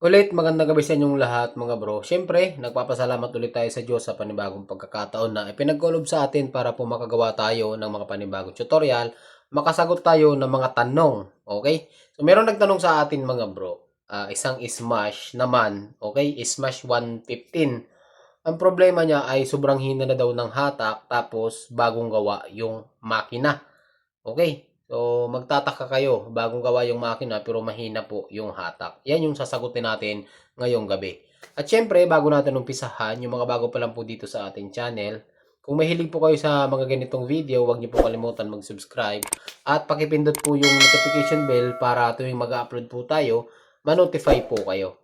Ulit, magandang gabi sa inyong lahat mga bro. Siyempre, nagpapasalamat ulit tayo sa Diyos sa panibagong pagkakataon na ipinagkulob sa atin para po makagawa tayo ng mga panibagong tutorial, makasagot tayo ng mga tanong. Okay? So, meron nagtanong sa atin mga bro. Ah, isang smash naman. Okay? Smash 115. Ang problema niya ay sobrang hina na daw ng hatak tapos bagong gawa yung makina. Okay? So, magtataka kayo, bagong gawa yung makina pero mahina po yung hatak. Yan yung sasagutin natin ngayong gabi. At syempre, bago natin umpisahan, yung mga bago pa lang po dito sa ating channel, kung mahilig po kayo sa mga ganitong video, huwag niyo po kalimutan mag-subscribe at pakipindot po yung notification bell para tuwing mag-upload po tayo, ma-notify po kayo.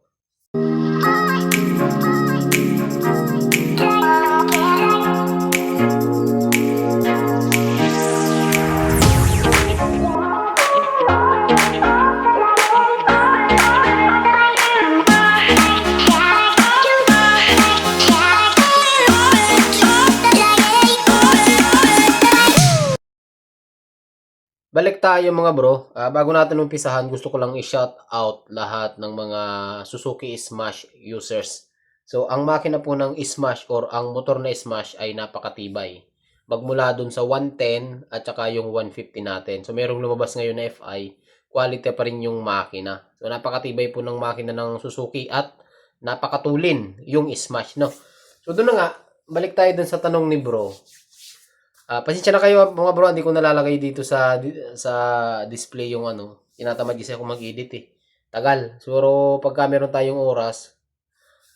Tayo mga bro. Ah, bago natin umpisahan, gusto ko lang i-shout out lahat ng mga Suzuki Smash users. So, ang makina po ng Smash or ang motor na Smash ay napakatibay. Magmula dun sa 110 at saka yung 150 natin. So, merong lumabas ngayon na FI, quality pa rin yung makina. So, napakatibay po ng makina ng Suzuki at napakatulin yung Smash, no? So, doon na nga, balik tayo dun sa tanong ni bro. Ah, pasensya na kayo mga bro, hindi ko nalalagay dito sa sa display yung ano. Tinatamad kasi ako mag-edit eh. Tagal. Siguro pagka meron tayong oras,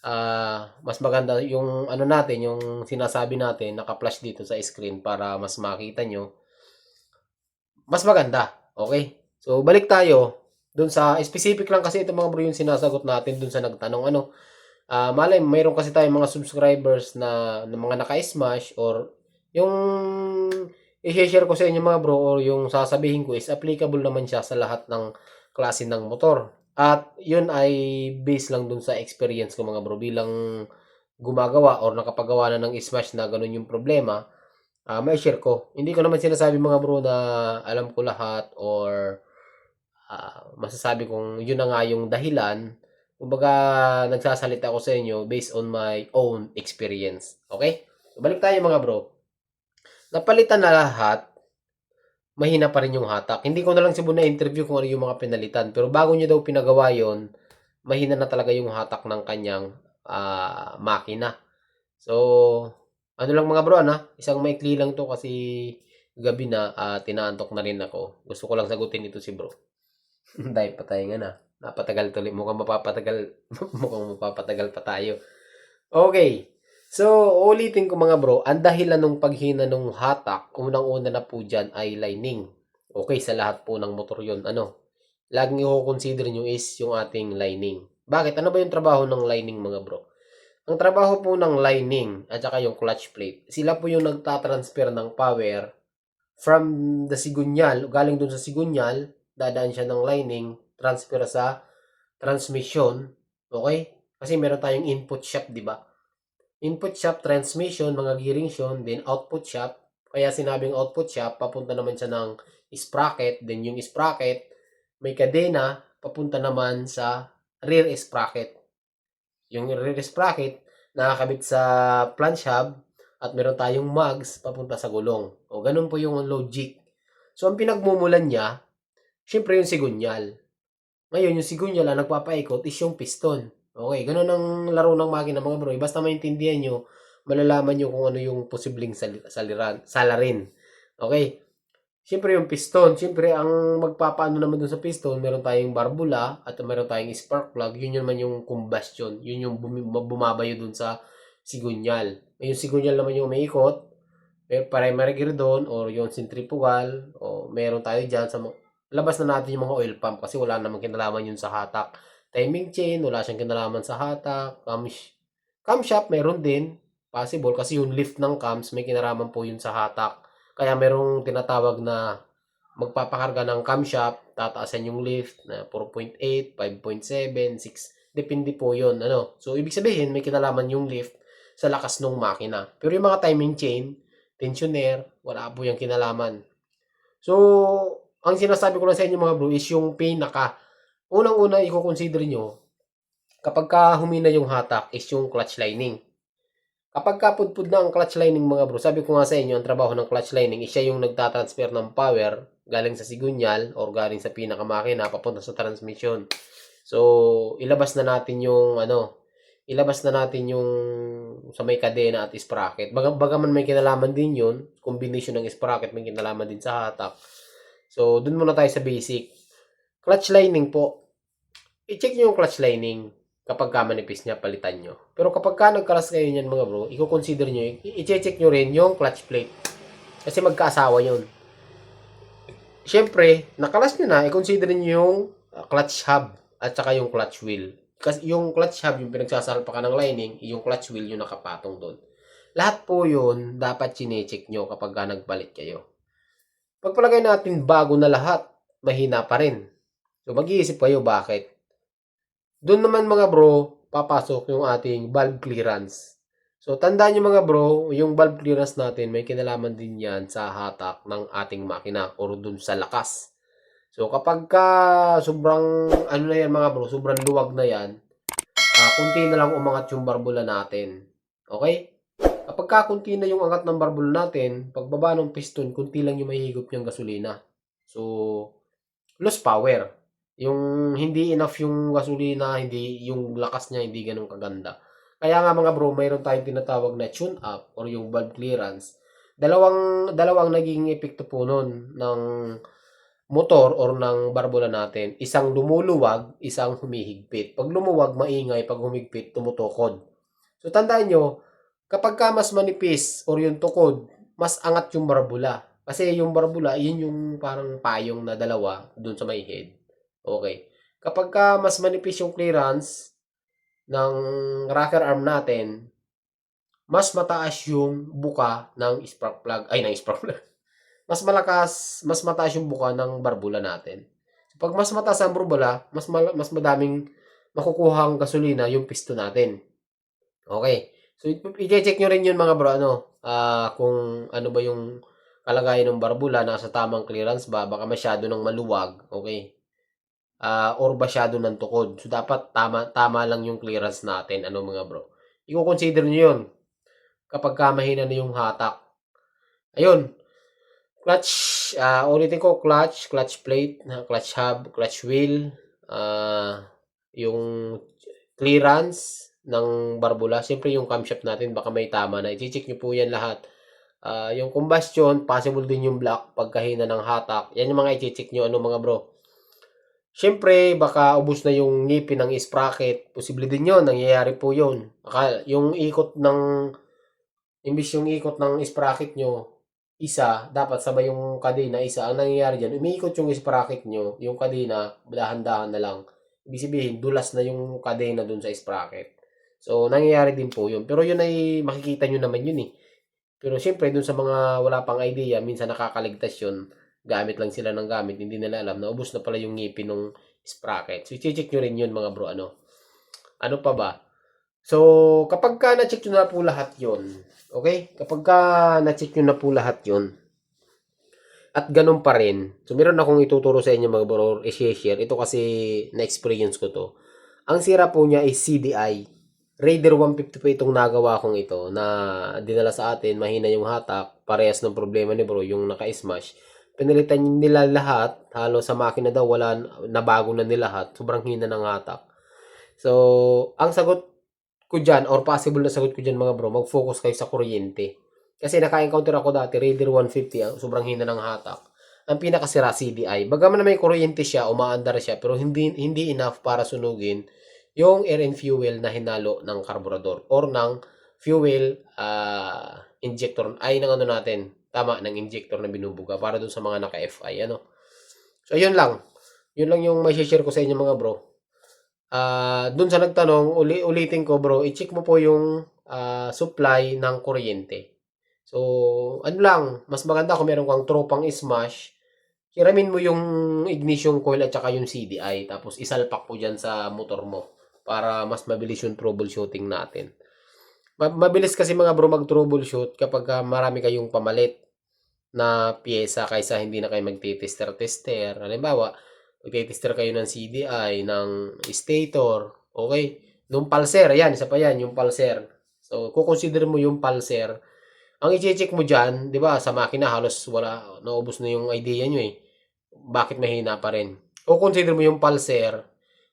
ah mas maganda yung ano natin, yung sinasabi natin, naka-flash dito sa screen para mas makita nyo. Mas maganda. Okay? So, balik tayo dun sa specific lang kasi ito mga bro yung sinasagot natin dun sa nagtanong ano. Ah, malay, mayroon kasi tayong mga subscribers na, na mga naka-smash or yung i-share ko sa inyo mga bro or yung sasabihin ko is applicable naman siya sa lahat ng klase ng motor. At yun ay based lang dun sa experience ko mga bro bilang gumagawa or nakapagawa na ng smash na ganun yung problema. ah may share ko. Hindi ko naman sinasabi mga bro na alam ko lahat or ah, masasabi kong yun na nga yung dahilan. Kumbaga nagsasalita ako sa inyo based on my own experience. Okay? So, balik tayo mga bro napalitan na lahat, mahina pa rin yung hatak. Hindi ko na lang siya na interview kung ano yung mga pinalitan. Pero bago niya daw pinagawa yon mahina na talaga yung hatak ng kanyang ah, makina. So, ano lang mga bro, na isang maikli lang to kasi gabi na ah, tinaantok na rin ako. Gusto ko lang sagutin ito si bro. Dahil patay nga na. Napatagal tuloy. Mukhang mapapatagal. mukhang mapapatagal pa tayo. Okay. So, ulitin ko mga bro, ang dahilan ng paghina ng hatak, unang-una na po dyan ay lining. Okay, sa lahat po ng motor yon ano, laging i-consider nyo is yung ating lining. Bakit? Ano ba yung trabaho ng lining mga bro? Ang trabaho po ng lining at saka yung clutch plate, sila po yung nagtatransfer ng power from the sigunyal, galing dun sa sigunyal, dadaan siya ng lining, transfer sa transmission, okay? Kasi meron tayong input shaft, di ba? Input shaft transmission, mga gearing yun, then output shaft. Kaya sinabing output shaft, papunta naman siya ng sprocket, then yung sprocket, may kadena, papunta naman sa rear sprocket. Yung rear sprocket, nakakabit sa flange hub, at meron tayong mags, papunta sa gulong. O ganun po yung logic. So, ang pinagmumulan niya, syempre yung sigunyal. Ngayon, yung sigunyal ang nagpapaikot is yung piston. Okay, ganun ang laro ng makina mga bro. Basta maintindihan nyo, malalaman nyo kung ano yung posibleng sal- saliran, salarin. Okay? Siyempre yung piston, siyempre ang magpapaano naman dun sa piston, meron tayong barbula at meron tayong spark plug, yun naman yung combustion, yun yung bumi- bumabayo dun sa sigunyal. Yung sigunyal naman yung umiikot, may primary gear doon or yung centrifugal o meron tayo dyan sa labas na natin yung mga oil pump kasi wala namang kinalaman yun sa hatak timing chain, wala siyang kinalaman sa hatak, cam, camshaft, meron din, possible, kasi yung lift ng cams, may kinalaman po yun sa hatak. Kaya merong tinatawag na magpapakarga ng camshaft, tataasan yung lift na 4.8, 5.7, 6, depende po yun. Ano? So, ibig sabihin, may kinalaman yung lift sa lakas ng makina. Pero yung mga timing chain, tensioner, wala po yung kinalaman. So, ang sinasabi ko lang sa inyo mga bro is yung pinaka Unang-una, i-consider nyo, kapag ka humina yung hatak is yung clutch lining. Kapag ka pudpud na ang clutch lining mga bro, sabi ko nga sa inyo, ang trabaho ng clutch lining is siya yung nagtatransfer ng power galing sa sigunyal or galing sa pinakamakina papunta sa transmission. So, ilabas na natin yung ano, ilabas na natin yung sa may kadena at sprocket. Baga, bagaman may kinalaman din yun, combination ng sprocket may kinalaman din sa hatak. So, dun muna tayo sa basic. Clutch lining po. I-check nyo yung clutch lining kapag ka manipis niya, palitan nyo. Pero kapag ka nagkalas kayo niyan mga bro, i-consider nyo, i-check nyo rin yung clutch plate. Kasi magkaasawa yun. Siyempre, nakalas nyo na, i-consider nyo yung uh, clutch hub at saka yung clutch wheel. Kasi yung clutch hub, yung pinagsasalpakan ng lining, yung clutch wheel yung nakapatong doon. Lahat po yun, dapat chinecheck nyo kapag ka nagpalit kayo. Pagpalagay natin bago na lahat, mahina pa rin. So mag-iisip kayo bakit. Doon naman mga bro, papasok yung ating valve clearance. So tandaan nyo mga bro, yung valve clearance natin may kinalaman din yan sa hatak ng ating makina or dun sa lakas. So kapag ka sobrang ano na yan mga bro, sobrang luwag na yan, ah, kunti na lang umangat yung barbula natin. Okay? Kapag ka kunti na yung angat ng barbula natin, pagbaba ng piston, kunti lang yung mahihigop niyang gasolina. So, loss power. Yung hindi enough yung gasolina, hindi yung lakas niya hindi ganun kaganda. Kaya nga mga bro, mayroon tayong tinatawag na tune up or yung valve clearance. Dalawang dalawang naging epekto po nun ng motor or ng barbula natin. Isang lumuluwag, isang humihigpit. Pag lumuwag, maingay. Pag humigpit, tumutukod. So tandaan nyo, kapag ka mas manipis or yung tukod, mas angat yung barbula. Kasi yung barbula, yun yung parang payong na dalawa dun sa may head. Okay. Kapag ka mas manipis yung clearance ng rocker arm natin, mas mataas yung buka ng spark plug. Ay, ng spark plug. Mas malakas, mas mataas yung buka ng barbula natin. Pag mas mataas ang barbula, mas, mal- mas madaming makukuhang gasolina yung piston natin. Okay. So, i-check nyo rin yun mga bro, ano, ah, kung ano ba yung kalagayan ng barbula, nasa tamang clearance ba, baka masyado ng maluwag, okay, Ah, or masyado ng tukod. So, dapat tama, tama lang yung clearance natin, ano mga bro. I-consider nyo yun kapag ka mahina na yung hatak. Ayun, clutch, ah ulitin ko, clutch, clutch plate, clutch hub, clutch wheel, ah yung clearance ng barbula. Siyempre yung camshaft natin baka may tama na. I-check nyo po yan lahat. Ah, yung combustion, possible din yung block pagkahina ng hatak. Yan yung mga i-check nyo, ano mga bro. Siyempre, baka ubos na yung ngipin ng sprocket. Posible din yun. Nangyayari po yun. Baka yung ikot ng, imbis yung ikot ng sprocket nyo, isa, dapat sabay yung kadena, isa. Ang nangyayari dyan, umiikot yung sprocket nyo, yung kadena, dahan-dahan na lang. Ibig sabihin, dulas na yung kadena dun sa sprocket. So, nangyayari din po yun. Pero yun ay makikita nyo naman yun eh. Pero syempre, dun sa mga wala pang idea, minsan nakakaligtas yun. Gamit lang sila ng gamit, hindi nila alam na ubos na pala yung ngipin ng sprocket. So, i-check nyo rin yun mga bro. Ano? Ano pa ba? So, kapag ka na-check nyo na po lahat yun, okay? Kapag ka na-check nyo na po lahat yun, at ganun pa rin, so meron akong ituturo sa inyo mga bro, i-share. Ito kasi na-experience ko to. Ang sira po niya is CDI. Raider 150 po itong nagawa kong ito na dinala sa atin, mahina yung hatak, parehas ng problema ni bro, yung naka-smash. Pinalitan nila lahat, halo sa makina daw, wala, nabago na nilahat, sobrang hina ng hatak. So, ang sagot ko dyan, or possible na sagot ko dyan mga bro, mag-focus kayo sa kuryente. Kasi naka-encounter ako dati, Raider 150, ang sobrang hina ng hatak. Ang pinakasira CDI. Bagaman na may kuryente siya, umaandar siya, pero hindi hindi enough para sunugin yung air and fuel na hinalo ng karburador or ng fuel ah, injector ay ng ano natin tama ng injector na binubuga para dun sa mga naka FI ano? So yun lang. Yun lang yung may share ko sa inyo mga bro. Ah dun sa nagtanong uli ulitin ko bro i-check mo po yung ah, supply ng kuryente. So ano lang mas maganda kung meron kang tropang smash hiramin mo yung ignition coil at saka yung CDI tapos isalpak mo dyan sa motor mo para mas mabilis yung troubleshooting natin. Ma- mabilis kasi mga bro mag-troubleshoot kapag ah, marami kayong pamalit na pyesa kaysa hindi na kayo magtitester-tester. Halimbawa, magtitester kayo ng CDI, ng stator, okay? Nung pulser, yan, isa pa yan, yung pulser. So, kukonsider mo yung pulser. Ang i-check mo dyan, di ba, sa makina halos wala, naubos na yung idea nyo eh. Bakit mahina pa rin? Kukonsider mo yung pulser,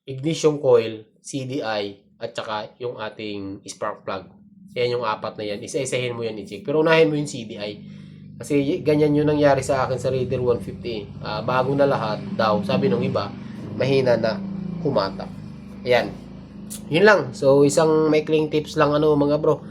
ignition coil, CDI, at saka yung ating spark plug. Yan yung apat na yan. Isa-isahin mo yan i-check. Pero unahin mo yung CDI. Kasi ganyan yung nangyari sa akin sa Raider 150. Ah, bago na lahat daw, sabi nung iba, mahina na humatak. Ayan. Yun lang. So, isang maikling tips lang ano mga bro.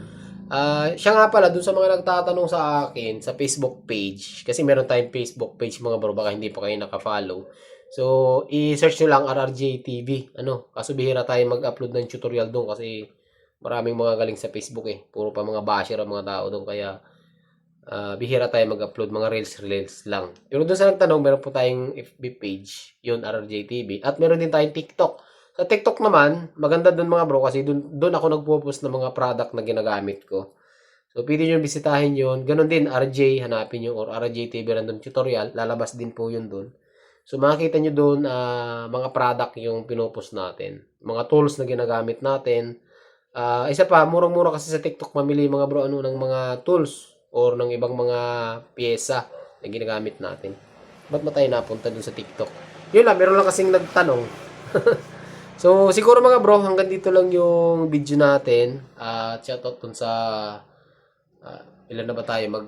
Ah, siya nga pala dun sa mga nagtatanong sa akin sa Facebook page kasi meron tayong Facebook page mga bro baka hindi pa kayo naka-follow. So, i-search nyo lang RRJ TV. Ano, kaso bihira tayo mag-upload ng tutorial doon kasi maraming mga galing sa Facebook eh. Puro pa mga basher ang mga tao doon kaya ah, bihira tayo mag-upload mga reels reels lang. Pero doon sa nagtanong, meron po tayong FB page, yun RRJ TV. At meron din tayong TikTok. Sa TikTok naman, maganda doon mga bro kasi doon, doon ako nagpo-post ng mga product na ginagamit ko. So, pwede nyo bisitahin yun. Ganon din, RJ, hanapin nyo, or RJ TV Random Tutorial. Lalabas din po yun doon. So, makikita nyo doon ah, mga product yung pinopost natin. Mga tools na ginagamit natin. Ah, isa pa, murang-mura kasi sa TikTok mamili mga bro ano ng mga tools or ng ibang mga pyesa na ginagamit natin. Ba't ba tayo napunta dun sa TikTok? Yun lang, meron lang kasing nagtanong. so, siguro mga bro, hanggang dito lang yung video natin. At shoutout dun sa ah, ilan na ba tayo? Mag,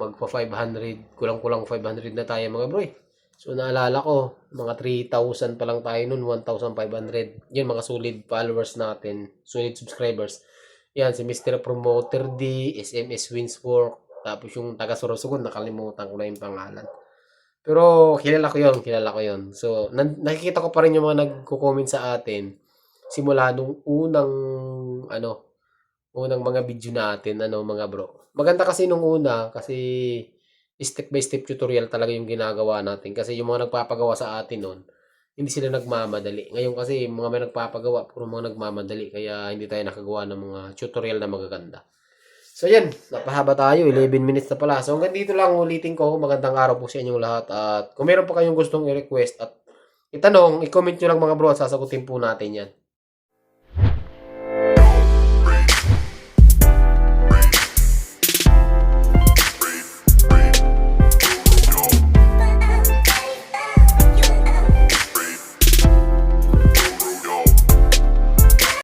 magpa 500, kulang-kulang 500 na tayo mga bro eh. So, naalala ko, mga 3,000 pa lang tayo nun, 1,500. Yun, mga solid followers natin, solid subscribers. Yan, si Mr. Promoter D, SMS Winswork, tapos yung taga Sorosugod, nakalimutan ko na yung pangalan. Pero kilala ko yun, kilala ko yun. So, nakikita ko pa rin yung mga nagko-comment sa atin simula nung unang, ano, unang mga video natin, ano, mga bro. Maganda kasi nung una, kasi step by step tutorial talaga yung ginagawa natin. Kasi yung mga nagpapagawa sa atin nun, hindi sila nagmamadali. Ngayon kasi mga may nagpapagawa, puro mga nagmamadali. Kaya hindi tayo nakagawa ng mga tutorial na magaganda. So yan, napahaba tayo, 11 minutes na pala. So hanggang dito lang ulitin ko, magandang araw po sa inyong lahat. At kung meron pa kayong gustong i-request at itanong, i-comment nyo lang mga bro at sasagutin po natin yan.